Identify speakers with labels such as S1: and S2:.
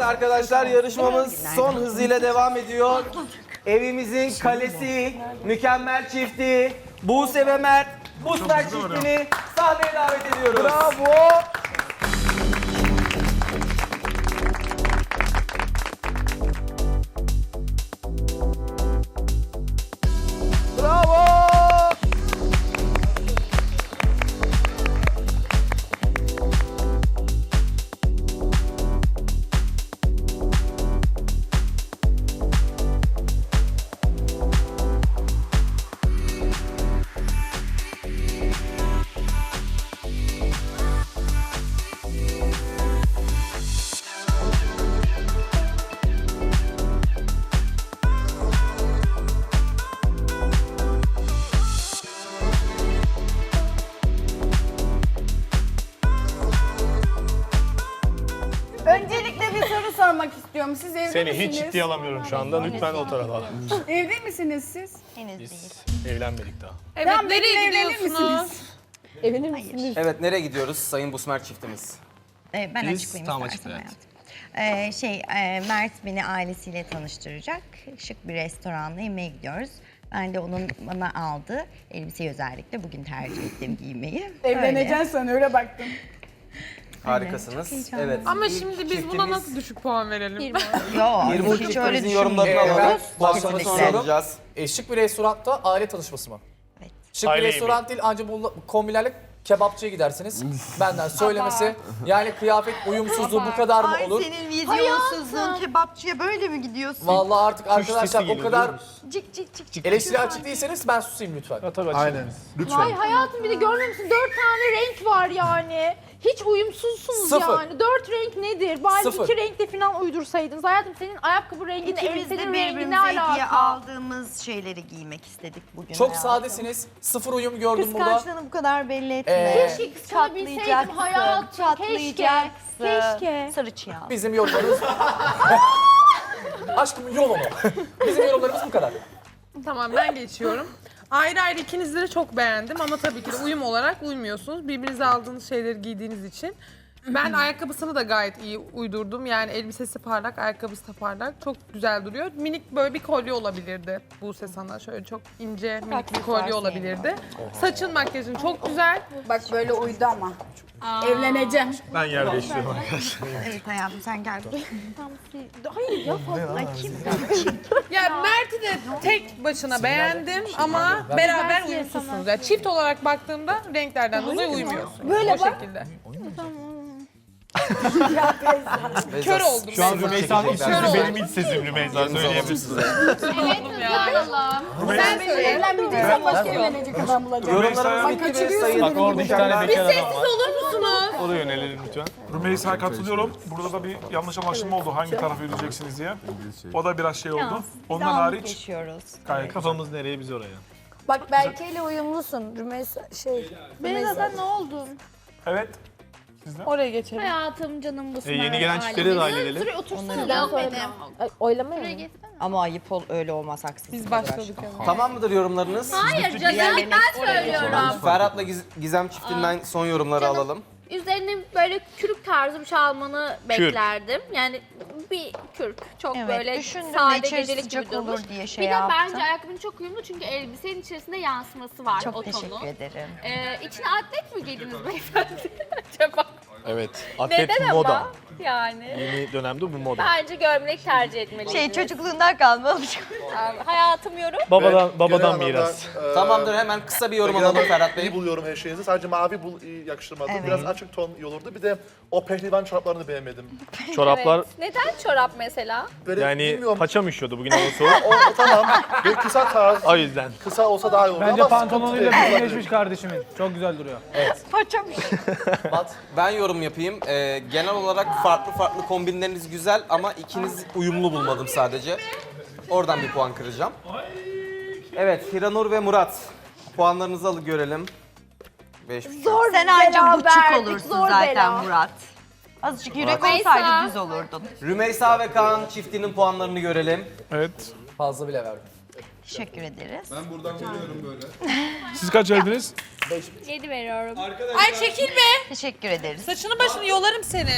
S1: Evet arkadaşlar yarışmamız son hızıyla devam ediyor. Evimizin kalesi, mükemmel çifti, Buse ve Mert, Busmer çiftini sahneye davet ediyoruz. Bravo.
S2: İstiyorum. Siz evli
S3: Seni
S2: misiniz?
S3: hiç ciddiye alamıyorum şu anda. Lütfen o tarafa al.
S2: Evli misiniz siz?
S4: Henüz değil.
S3: Biz evlenmedik daha.
S5: Evet,
S2: Tamam,
S5: nereye
S2: evlenir
S5: gidiyorsunuz?
S2: misiniz?
S1: Evet nereye gidiyoruz Sayın Busmer çiftimiz?
S4: Ee, ben
S3: Biz
S4: açıklayayım
S3: tam
S4: istersen
S3: açıkla, evet.
S4: hayatım. Ee, şey, e, Mert beni ailesiyle tanıştıracak. Şık bir restoranda yemeğe gidiyoruz. Ben de onun bana aldığı elbiseyi özellikle bugün tercih ettim giymeyi.
S2: Evleneceksin sen öyle baktım.
S1: Harikasınız.
S4: heyecanlı.
S1: Evet.
S5: Ama
S1: ilk
S5: şimdi biz buna nasıl düşük puan verelim?
S4: Yok,
S1: 23
S4: hiç öyle
S1: yorumlarını alalım.
S6: Evet,
S1: Bu aşamada sonra alacağız.
S6: E, şık bir restoranda aile tanışması mı?
S4: Evet.
S6: Şık
S3: Aile
S6: bir restoran değil ancak bu kombilerle kebapçıya gidersiniz. Benden söylemesi. Yani kıyafet uyumsuzluğu bu kadar mı
S4: Ay
S6: olur?
S4: senin vizyonsuzluğun kebapçıya böyle mi gidiyorsun?
S6: Vallahi artık arkadaşlar o
S3: geliyor,
S6: kadar?
S4: Cik cik cik cik.
S6: eleştiri açık değilseniz ben susayım lütfen.
S3: Ya, tabii
S7: Aynen. Lütfen.
S8: Ay hayatım bir de görmüyor musun? Dört tane renk var yani. Hiç uyumsuzsunuz
S6: Sıfır.
S8: yani. Dört renk nedir? Bari
S6: Sıfır.
S8: iki renkle falan uydursaydınız. Hayatım senin ayakkabı rengin,
S4: İkimiz de
S8: elbisenin rengi ne
S4: birbirimize hediye
S8: alaka?
S4: aldığımız şeyleri giymek istedik bugün.
S6: Çok
S4: hayatım.
S6: sadesiniz. Sıfır uyum gördüm burada.
S4: Kıskançlığını bu kadar belli etme.
S6: Ee,
S8: Keşke kıskanabilseydim hayatım. Keşke.
S4: Çatlayacaksın.
S8: Keşke.
S4: Sarı çiyan.
S6: Bizim yorumlarımız... Aşkım yol onu. Bizim yorumlarımız bu kadar.
S5: Tamam ben geçiyorum. Ayrı ayrı ikinizi de çok beğendim ama tabii ki de uyum olarak uymuyorsunuz. Birbirinize aldığınız şeyleri giydiğiniz için. Ben ayakkabısını da gayet iyi uydurdum. Yani elbisesi parlak, ayakkabısı da parlak. Çok güzel duruyor. Minik böyle bir kolye olabilirdi Buse sana. Şöyle çok ince minik bir kolye olabilirdi. Saçın makyajın çok güzel.
S2: Bak böyle uydu ama. Evleneceğim.
S3: Ben yer değiştiriyorum arkadaşlar.
S4: Evet hayatım sen gel.
S8: Hayır ya fazla.
S4: Ay kim?
S5: De tek başına beğendim ama beraber uyumsuzsunuz. Yani çift olarak baktığımda renklerden dolayı uymuyorsunuz.
S8: Böyle
S5: o
S8: bak.
S5: şekilde.
S1: Beyza,
S5: Kör oldum.
S3: Şu an. Rümeysa'nın iç
S5: Kör
S3: sesi benim iç sesim Rümeysa söyleyebilirsin.
S5: Sen söyle.
S2: Evlenmeyeceksen başka evlenecek adam bulacağım.
S1: Yorumlarımız bitti
S2: kaçırıyorsun
S1: Sayın
S3: Bak orada iki tane bekar adam var.
S5: Olur musunuz?
S3: Oraya yönelelim lütfen.
S7: Rümeysa'ya katılıyorum. Burada da bir yanlış anlaşılma oldu hangi tarafa yürüyeceksiniz diye. O da biraz şey oldu. Ondan hariç gayet
S3: Kafamız nereye biz oraya.
S9: Bak Berke ile uyumlusun. Rümeysa şey.
S8: Zaten ne oldu?
S7: Evet.
S5: Oraya geçelim.
S8: Hayatım canım bu
S3: E, yeni gelen çiftleri de dahil edelim.
S8: Şuraya otursana lan benim.
S9: Ay, oylama ya.
S4: Ama ayıp ol, öyle olmaz haksız.
S5: Biz başladık ama.
S1: Tamam mıdır yorumlarınız?
S8: Hayır canım ben söylüyorum.
S1: Ferhat'la Giz- Gizem çiftinden son yorumları
S8: Canım.
S1: alalım.
S8: Üzerine böyle kürk tarzı bir şey almanı beklerdim. Yani bir kürk. Çok
S4: Evet,
S8: böyle
S4: düşündüm de
S8: sade
S4: içerisi
S8: gecelik
S4: sıcak
S8: gibi durmuş.
S4: olur diye şey
S8: bir de
S4: yaptım.
S8: bence ayakkabın çok uyumlu çünkü elbisenin içerisinde yansıması var
S4: Çok
S8: o
S4: teşekkür
S8: tonu.
S4: ederim.
S8: Ee, içine atlet mi giydiniz beyefendi acaba?
S3: Evet. Atlet
S8: Neden
S3: moda.
S8: ama? Yani.
S3: Yeni dönemde bu moda.
S8: Bence gömlek tercih etmeliydiniz.
S4: Şey çocukluğundan.
S8: Abi, Hayatım yorum.
S3: Babadan babadan
S10: Genel anlamda,
S3: miras.
S10: e,
S1: Tamamdır hemen kısa bir yorum
S10: genel
S1: alalım
S10: anlamda
S1: Ferhat Bey.
S10: İyi buluyorum her şeyinizi. Sadece mavi bul iyi yakıştırmadım.
S4: Evet.
S10: Biraz açık ton iyi olurdu. Bir de o pehlivan çoraplarını beğenmedim.
S3: Çoraplar
S8: Evet. Neden çorap mesela?
S10: Böyle
S3: yani
S10: bilmiyorum.
S3: paçam üşüyordu bugün hava soğuk.
S10: O, o tamam. Bir kısa tarz.
S3: O yüzden.
S10: Kısa olsa daha iyi olur.
S7: Bence pantolonuyla bütünleşmiş kardeşimin. Çok güzel duruyor.
S4: Paçamış.
S6: Bat.
S1: Ben yorum yapayım. Ee, genel olarak farklı farklı kombinleriniz güzel ama ikiniz uyumlu bulmadım sadece. Oradan bir puan kıracağım. Evet, Hiranur ve Murat. Puanlarınızı alıp görelim. Beş buçuk.
S9: Zor
S4: Sen
S9: bir
S4: anca
S9: bela
S4: buçuk
S9: verdik,
S4: olursun
S9: zor
S4: zaten
S9: bela.
S4: Murat. Azıcık yürek olsaydı düz olurdun.
S1: Rümeysa ve Kaan çiftinin puanlarını görelim.
S7: Evet.
S6: Fazla bile verdim.
S4: Teşekkür ederiz.
S7: Siz kaç verdiniz?
S8: 7 veriyorum.
S5: Ay çekil be.
S4: Teşekkür ederiz.
S5: Saçını başını yolarım seni.